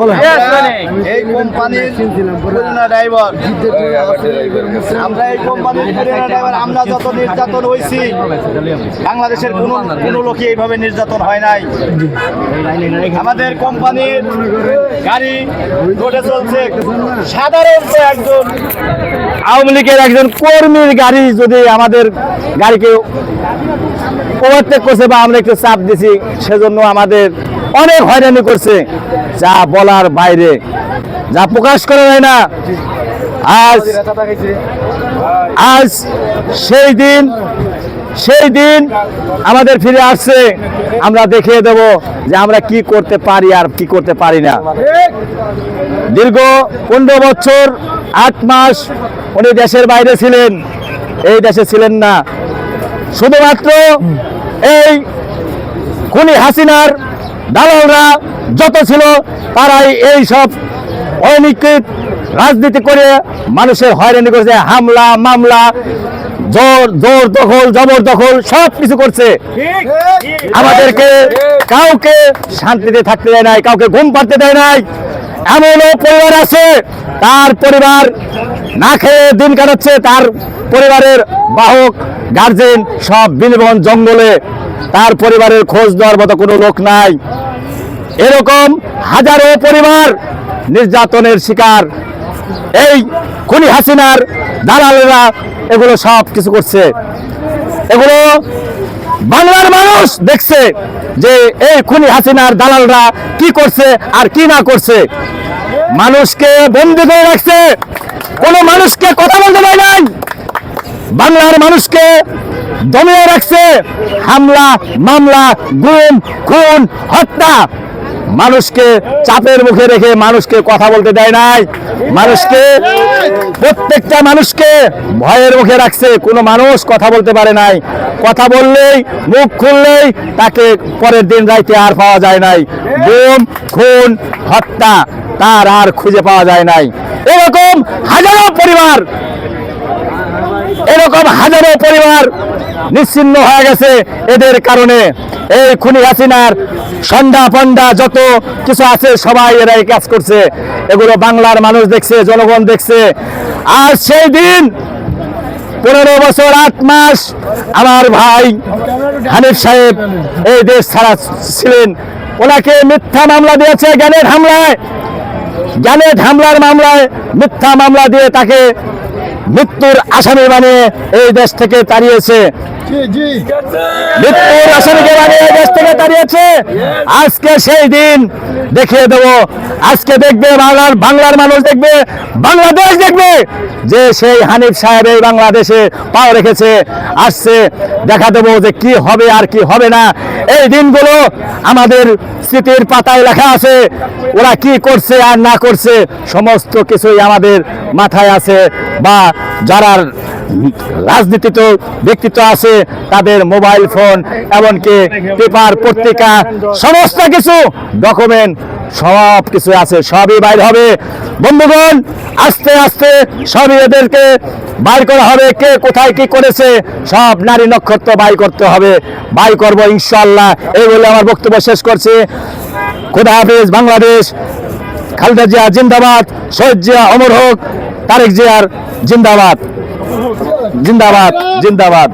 বলেন। এই কোম্পানির খুলনা ড্রাইভার আমরা এই কোম্পানির খুলনা ড্রাইভার আমরা যত নির্যাতন হয়েছি বাংলাদেশের কোনো কোনো লোকই এইভাবে নির্যাতন হয় নাই। আমাদের কোম্পানির গাড়ি রোডে চলছে। সাধারণত একজন আওয়ামী লীগের একজন কর্মীর গাড়ি যদি আমাদের গাড়িকে ওভারটেক করছে বা আমরা একটু চাপ দিছি সেজন্য আমাদের অনেক হয়রানি করছে। যা বলার বাইরে। যা প্রকাশ করা যায় না। আজ আজ সেই দিন সেই দিন আমাদের ফিরে আসছে। আমরা দেখিয়ে দেব যে আমরা কি করতে পারি আর কি করতে পারি না। দীর্ঘ পনেরো বছর, আট মাস উনি দেশের বাইরে ছিলেন। এই দেশে ছিলেন না। শুধুমাত্র এই খুনি হাসিনার দালালরা যত ছিল, তারাই এই সব অনিকৃত রাজনীতি করে মানুষের হয়রানি করেছে। হামলা, মামলা, জোর জোর দখল জবরদখল সব কিছু করছে। আমাদেরকে কাউকে শান্তিতে থাকতে দেয় নাই, কাউকে ঘুম পাড়তে দেয় নাই। এমনও পরিবার আছে, তার পরিবার না খেয়ে দিন কাটাচ্ছে, তার পরিবারের বাহক গার্জেন সব বিলবন জঙ্গলে, তার পরিবারের খোঁজ দেওয়ার মতো কোনো লোক নাই। এরকম হাজারো পরিবার নির্যাতনের শিকার। এই খুনি হাসিনার দালালেরা এগুলো সব কিছু করছে। এগুলো বাংলার মানুষ দেখছে যে এই খুনি হাসিনার দালালরা কি করছে আর কি না করছে। মানুষকে বন্দি করে রাখছে। কোনো মানুষকে কথা বলতে দেয় নাই। বাংলার মানুষকে দমিয়ে রাখছে। হামলা, মামলা, গুম, খুন, হত্যা মানুষকে চাপের মুখে রেখে মানুষকে কথা বলতে দেয় নাই। মানুষকে, প্রত্যেকটা মানুষকে ভয়ের মুখে রাখছে। কোনো মানুষ কথা বলতে পারে নাই। কথা বললেই, মুখ খুললেই তাকে পরের দিন রাইতে আর পাওয়া যায় নাই। গুম, খুন, হত্যা, তার আর খুঁজে পাওয়া যায় নাই। এরকম হাজারো পরিবার এরকম হাজারো পরিবার নিশ্চিন্ন হয়ে গেছে এদের কারণে। এই খুনি হাসিনার সন্ধ্যা পন্ডা যত কিছু আছে সবাই এরা এই কাজ করছে। এগুলো বাংলার মানুষ দেখছে, জনগণ দেখছে। আর সেই দিন পনেরো বছর, আট মাস আমার ভাই হানিফ সাহেব এই দেশ ছাড়া ছিলেন। ওনাকে মিথ্যা মামলা দিয়েছে জ্ঞানের হামলায়। জ্ঞানের হামলার মামলায় মিথ্যা মামলা দিয়ে তাকে মৃত্যুর আসামি বানিয়ে এই দেশ থেকে তাড়িয়েছে। মৃত্যুর আসামিকে বানিয়ে দেশ থেকে তাড়িয়েছে। আজকে সেই দিন দেখিয়ে দেব। আজকে দেখবে বাংলার বাংলার মানুষ দেখবে, বাংলাদেশ দেখবে যে সেই হানিফ সাহেব এই বাংলাদেশে পাও রেখেছে, আসছে। দেখা দেবো যে কি হবে আর কি হবে না। এই দিনগুলো আমাদের স্মৃতির পাতায় লেখা আছে, ওরা কি করছে আর না করছে, সমস্ত কিছুই আমাদের মাথায় আছে। বা যারা রাজনীতিত ব্যক্তিত্ব আছে, তাদের মোবাইল ফোন, এমনকি পেপার, পত্রিকা, সমস্ত কিছু ডকুমেন্ট সব কিছু আছে, সবই বাইর হবে। বন্ধুগণ, আস্তে আস্তে সবই এদেরকে বাইর করা হবে, কে কোথায় কি করেছে, সব নারী নক্ষত্র বাই করতে হবে। বাই করব ইনশাল্লাহ এই বলে আমার বক্তব্য শেষ করছি। খোদা হাফিজ, বাংলাদেশ, খালেদা জিয়া জিন্দাবাদ, শহীদ জিয়া অমর হোক, তারেক জিয়ার জিন্দাবাদ। জিন্দাবাদ জিন্দাবাদ।